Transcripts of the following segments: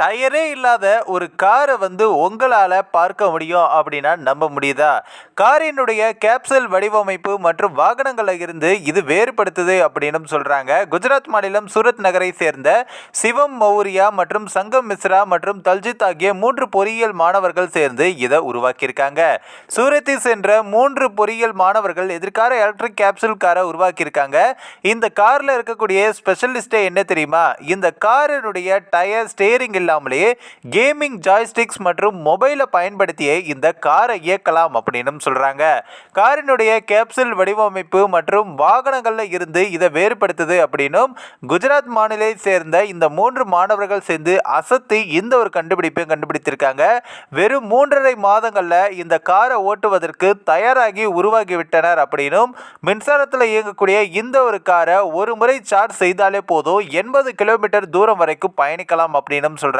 டயரே இல்லாத ஒரு காரை வந்து உங்களால் பார்க்க முடியும் அப்படின்னா நம்ப முடியுதா? காரினுடைய கேப்சல் வடிவமைப்பு மற்றும் வாகனங்களில் இருந்து இது வேறுபடுத்துது அப்படின்னு சொல்கிறாங்க குஜராத் மாநிலம் சூரத் நகரை சேர்ந்த சிவம் மௌரியா மற்றும் சங்கம் மிஸ்ரா மற்றும் தல்ஜித் ஆகிய மூன்று பொறியியல் மாணவர்கள் சேர்ந்து இதை உருவாக்கியிருக்காங்க. சூரத்தை சென்ற மூன்று பொறியியல் மாணவர்கள் எதிர்கால எலக்ட்ரிக் கேப்சூல் காரை உருவாக்கியிருக்காங்க. இந்த காரில் இருக்கக்கூடிய ஸ்பெஷலிஸ்டே என்ன தெரியுமா? இந்த காரினுடைய டயர் ஸ்டேரிங் இல்லாமலேயே கேமிங் ஜாய்ஸ்டிக்ஸ் மற்றும் மொபைலை பயன்படுத்தியே இந்த காரை இயக்கலாம் அப்படின்னு சொல்கிறாங்க காரினுடைய கேப்சூல் வடிவமைப்பு மற்றும் வாகனங்களில் இருந்து இதை வேறுபடுத்துது அப்படின்னும் குஜராத் மாநிலத்தை சேர்ந்த இந்த மூன்று மாணவர்கள் சேர்ந்து அசத்தி இந்த ஒரு கண்டுபிடிப்பையும் கண்டுபிடித்திருக்காங்க. வெறும் மூன்றரை மாதங்களில் இந்த காரை ஓட்டுவதற்கு தயாராகி உருவாகிவிட்டனர் அப்படின்னும் மின்சாரத்தில் இயங்கக்கூடிய இந்த ஒரு காரை ஒரு முறை சார்ஜ் செய்தாலே போதும் எண்பது கிலோமீட்டர் தூரம் வரைக்கும் பயணிக்கலாம் அப்படின்னு சொல்கிறாங்க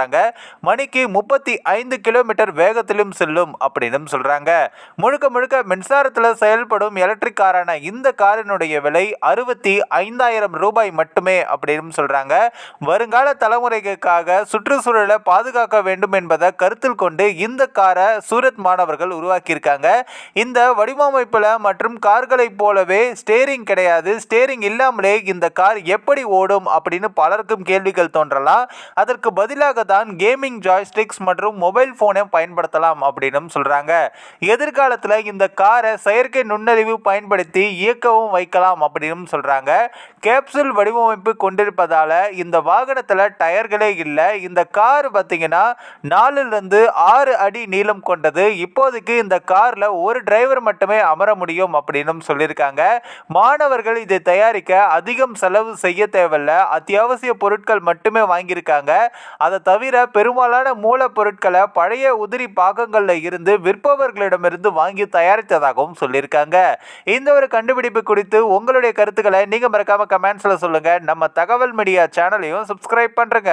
மணிக்கு முப்பத்தி ஐந்து கிலோமீட்டர் வேகத்திலும் செல்லும் அப்படின்னு சொல்கிறாங்க முழுக்க முழுக்க மின்சாரத்தில் செயல்படும் எலக்ட்ரிக் காரான இந்த காரினுடைய விலை அறுபத்தி ஐந்தாயிரம் ரூபாய் மட்டுமே அப்படின்னு சொல்கிறாங்க வருங்கால தலைமுறைக்காக சுற்றுச்சூழலை பாதுகாக்க வேண்டும் என்பதை கருத்தில் கொண்டு இந்த காரை சூரத் மாணவர்கள் உருவாக்கியிருக்காங்க. இந்த வடிவமைப்பில் மற்றும் கார்களைப் போலவே ஸ்டேரிங் கிடையாது. ஸ்டேரிங் இல்லாமலே இந்த கார் எப்படி ஓடும் அப்படின்னு பலருக்கும் கேள்விகள் தோன்றலாம். அதற்கு பதிலாக தான் கேமிங் ஜாய்ஸ்டிக்ஸ் மற்றும் மொபைல் ஃபோனை பயன்படுத்தலாம் அப்படின்னு சொல்கிறாங்க எதிர்காலத்தில் இந்த காரை செயற்கை நுண்ணறிவு பயன்படுத்தி இயக்கவும் வைக்கலாம் அப்படின்னு சொல்கிறாங்க கேப்சூல் வடிவமைப்பு கொண்டிருப்பதால் இந்த வாகனத்தில் டயர்களே இல்லை. இந்த கார் பார்த்தீங்கன்னா நாலுலேருந்து ஆறு அடி நீளம் கொண்டது. இப்போதைக்கு இந்த காரில் ஒரு டிரைவர் மட்டுமே அமர முடியும் அப்படின்னு சொல்லியிருக்காங்க. மாணவர்கள் இதை தயாரிக்க அதிகம் செலவு செய்ய தேவையில்ல. அத்தியாவசிய பொருட்கள் மட்டுமே வாங்கியிருக்காங்க. அதை தவிர தவிர பெரும்பாலான மூலப்பொருட்களை பழைய உதிரி பாகங்களில் இருந்து விற்பவர்களிடமிருந்து வாங்கி தயாரித்ததாகவும் சொல்லியிருக்காங்க. இந்த ஒரு கண்டுபிடிப்பு குறித்து உங்களுடைய கருத்துக்களை நீங்கள் மறக்காமல் கமெண்ட்ஸில் சொல்லுங்கள் நம்ம தகவல் மீடியா சேனலையும் சப்ஸ்கிரைப் பண்ணுறங்க